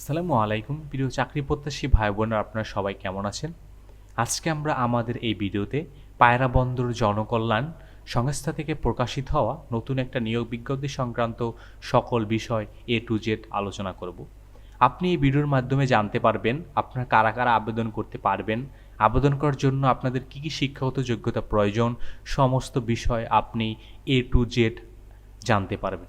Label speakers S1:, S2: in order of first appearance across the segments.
S1: আসসালামু আলাইকুম। প্রিয় চাকরি প্রত্যাশী ভাই বোনেরা আপনারা সবাই কেমন আছেন? আজকে আমরা আমাদের এই ভিডিওতে পায়রা বন্দর জনকল্যাণ সংস্থা থেকে প্রকাশিত হওয়া নতুন একটা নিয়োগ বিজ্ঞপ্তি সংক্রান্ত সকল বিষয় এ টু জেড আলোচনা করব। আপনি এই ভিডিওর মাধ্যমে জানতে পারবেন আপনারা কারা কারা আবেদন করতে পারবেন, আবেদন করার জন্য আপনাদের কী কী শিক্ষাগত যোগ্যতা প্রয়োজন, সমস্ত বিষয় আপনি এ টু জেড জানতে পারবেন।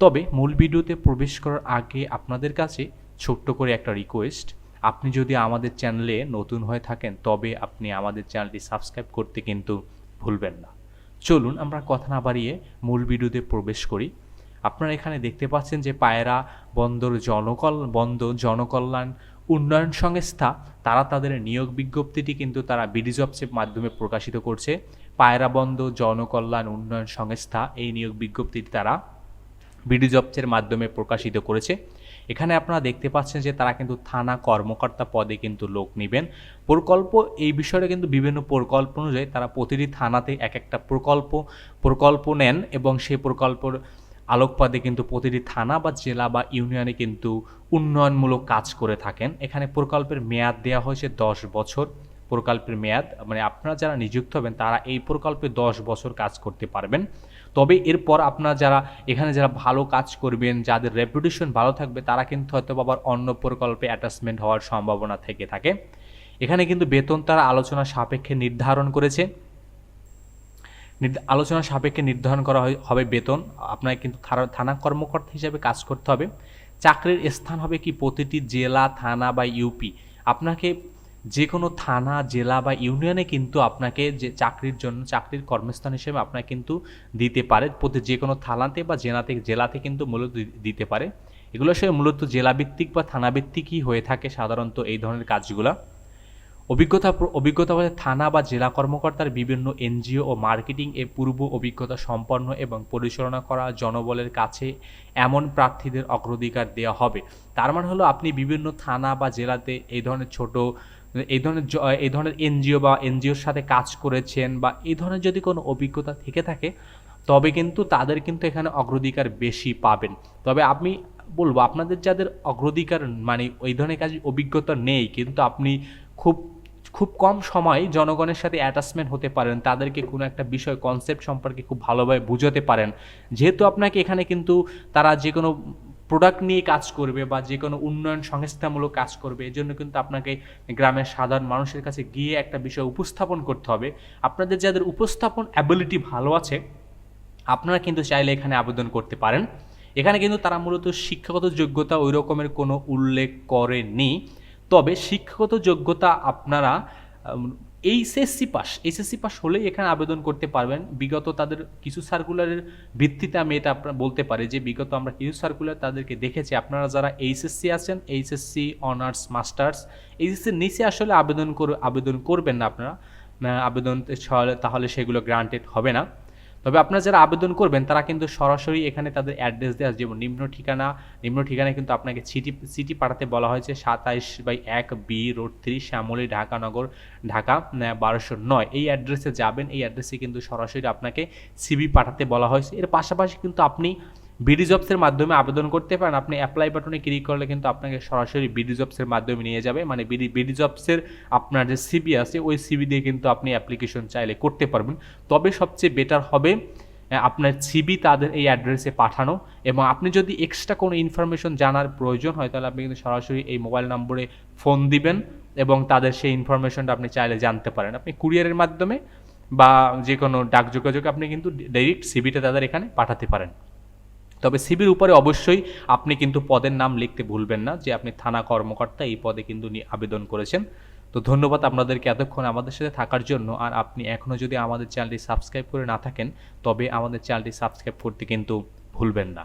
S1: তবে মূল ভিডিওতে প্রবেশ করার আগে আপনাদের কাছে ছোট্ট করে একটা রিকোয়েস্ট আপনি যদি আমাদের চ্যানেলে নতুন হয়ে থাকেন, তবে আপনি আমাদের চ্যানেলটি সাবস্ক্রাইব করতে কিন্তু ভুলবেন না। চলুন আমরা কথা না বাড়িয়ে মূল ভিডিওতে প্রবেশ করি। আপনারা এখানে দেখতে পাচ্ছেন যে পায়রা বন্দর জনকল, বন্দর জনকল্যাণ উন্নয়ন সংস্থা, তারা তাদের নিয়োগ বিজ্ঞপ্তিটি কিন্তু তারা বিডি জবসের মাধ্যমে প্রকাশিত করছে। পায়রা বন্দর জনকল্যাণ উন্নয়ন সংস্থা এই নিয়োগ বিজ্ঞপ্তিটি তারা বিডি জবসের মাধ্যমে প্রকাশিত করেছে। এখানে আপনারা দেখতে পাচ্ছেন যে তারা কিন্তু থানা কর্মকর্তা পদে কিন্তু লোক নেবেন। প্রকল্প, এই বিষয়টা কিন্তু বিভিন্ন প্রকল্প অনুযায়ী তারা প্রতিটি থানাতে এক একটা প্রকল্প প্রকল্প নেন এবং সেই প্রকল্পর আলোকপাতে কিন্তু প্রতিটি থানা বা জেলা বা ইউনিয়নে কিন্তু উন্নয়নমূলক কাজ করে থাকেন। এখানে প্রকল্পের মেয়াদ দেওয়া হয়েছে দশ বছর। প্রকল্পের মেয়াদ মানে আপনারা যারা নিযুক্ত হবেন, তারা এই প্রকল্পে দশ বছর কাজ করতে পারবেন। তবে এরপর আপনারা যারা, এখানে যারা ভালো কাজ করবেন, যাদের রেপুটেশন ভালো থাকবে, তারা কিন্তু হয়তো আবার অন্য প্রকল্পে অ্যাটাচমেন্ট হওয়ার সম্ভাবনা থেকে থাকে। এখানে কিন্তু বেতন তারা আলোচনা সাপেক্ষে নির্ধারণ করেছে। আলোচনা সাপেক্ষে নির্ধারণ করা হবে বেতন। আপনাকে কিন্তু থানা কর্মকর্তা হিসেবে কাজ করতে হবে। চাকরির স্থান হবে কি? প্রতিটি জেলা, থানা বা ইউপি আপনাকে যে কোনো থানা, জেলা বা ইউনিয়নে কিন্তু আপনাকে যে চাকরির জন্য, চাকরির কর্মস্থান হিসেবে আপনাকে কিন্তু দিতে পারে। প্রতি যে কোনো থানাতে বা জেলাতে জেলাতে কিন্তু মূলত দিতে পারে। এগুলো সে মূলত জেলাভিত্তিক বা থানাভিত্তিকই হয়ে থাকে সাধারণত এই ধরনের কাজগুলা। অভিজ্ঞতা অভিজ্ঞতা থানা বা জেলা কর্মকর্তার বিভিন্ন এনজিও ও মার্কেটিং এ পূর্ব অভিজ্ঞতা সম্পন্ন এবং পরিচালনা করা জনবলের কাছে এমন প্রার্থীদের অগ্রাধিকার দেওয়া হবে। তার মানে হলো আপনি বিভিন্ন থানা বা জেলাতে এই ধরনের ছোট এই ধরনের এই ধরনের এনজিও বা এনজিওর সাথে কাজ করেছেন বা এই ধরনের যদি কোনো অভিজ্ঞতা থেকে থাকে, তবে কিন্তু তাদের কিন্তু এখানে অগ্রাধিকার বেশি পাবেন। তবে আমি বলব, আপনাদের যাদের অগ্রাধিকার মানে ওই ধরনের কাজ অভিজ্ঞতা নেই, কিন্তু আপনি খুব খুব কম সময় জনগণের সাথে অ্যাটাচমেন্ট হতে পারেন, তাদেরকে কোনো একটা বিষয় কনসেপ্ট সম্পর্কে খুব ভালোভাবে বুঝাতে পারেন। যেহেতু আপনাকে এখানে কিন্তু তারা যে কোনো প্রোডাক্ট নিয়ে কাজ করবে বা যে কোনো উন্নয়ন সংস্থামূলক কাজ করবে এর জন্য কিন্তু আপনাকে গ্রামের সাধারণ মানুষের কাছে গিয়ে একটা বিষয় উপস্থাপন করতে হবে। আপনাদের যাদের উপস্থাপন অ্যাবিলিটি ভালো আছে, আপনারা কিন্তু চাইলে এখানে আবেদন করতে পারেন। এখানে কিন্তু তারা মূলত শিক্ষাগত যোগ্যতা ওই রকমের কোনো উল্লেখ করেনি। তবে শিক্ষাগত যোগ্যতা আপনারা এইচএসসি পাস এইচএসসি পাস হলেই এখানে আবেদন করতে পারবেন। বিগত তাদের কিছু সার্কুলারের ভিত্তিতে আমি এটা আপনার বলতে পারি যে, বিগত আমরা কিছু সার্কুলার তাদেরকে দেখেছি। আপনারা যারা এইচএসসি আছেন এইচএসসি অনার্স মাস্টার্স এইচএসসির নিচে আসলে আবেদন করে, আবেদন করবেন না আপনারা। আবেদন তাহলে সেগুলো গ্রান্টেড হবে না। তবে আপনারা যারা আবেদন করবেন, তারা কিন্তু সরাসরি এখানে তাদের অ্যাড্রেস দেওয়া যেমন নিম্ন ঠিকানা, নিম্ন ঠিকানায় কিন্তু আপনাকে সিটি সিটি পাঠাতে বলা হয়েছে সাতাইশ বাই এক B road three Shyamoli, Dhaka নগর, ঢাকা বারোশো নয়। এই অ্যাড্রেসে যাবেন, এই অ্যাড্রেসে কিন্তু সরাসরি আপনাকে সিবি পাঠাতে বলা হয়েছে। এর পাশাপাশি কিন্তু আপনি বিডি জবসের মাধ্যমে আবেদন করতে পারেন। আপনি অ্যাপ্লাই বাটনে ক্লিক করলে কিন্তু আপনাকে সরাসরি বিডি জবসের মাধ্যমে নিয়ে যাবে। মানে বিডি বিডি জবসের আপনার যে সিবি আছে, ওই সিবি দিয়ে কিন্তু আপনি অ্যাপ্লিকেশন চাইলে করতে পারবেন। তবে সবচেয়ে বেটার হবে আপনার সিবি তাদের এই অ্যাড্রেসে পাঠানো এবং আপনি যদি এক্সট্রা কোনো ইনফরমেশন জানার প্রয়োজন হয়, তাহলে আপনি কিন্তু সরাসরি এই মোবাইল নম্বরে ফোন দিবেন এবং তাদের সেই ইনফরমেশনটা আপনি চাইলে জানতে পারেন। আপনি কুরিয়ারের মাধ্যমে বা যে কোনো ডাক যোগাযোগে আপনি কিন্তু ডাইরেক্ট সিবিটা তাদের এখানে পাঠাতে পারেন। তবে সিবির উপরে অবশ্যই আপনি কিন্তু পদের নাম লিখতে ভুলবেন না, যে আপনি থানা কর্মকর্তা, এই পদে কিন্তু আবেদন করেছেন। তো ধন্যবাদ আপনাদেরকে এতক্ষণ আমাদের সাথে থাকার জন্য। আর আপনি এখনও যদি আমাদের চ্যানেলটি সাবস্ক্রাইব করে না থাকেন, তবে আমাদের চ্যানেলটি সাবস্ক্রাইব করতে কিন্তু ভুলবেন না।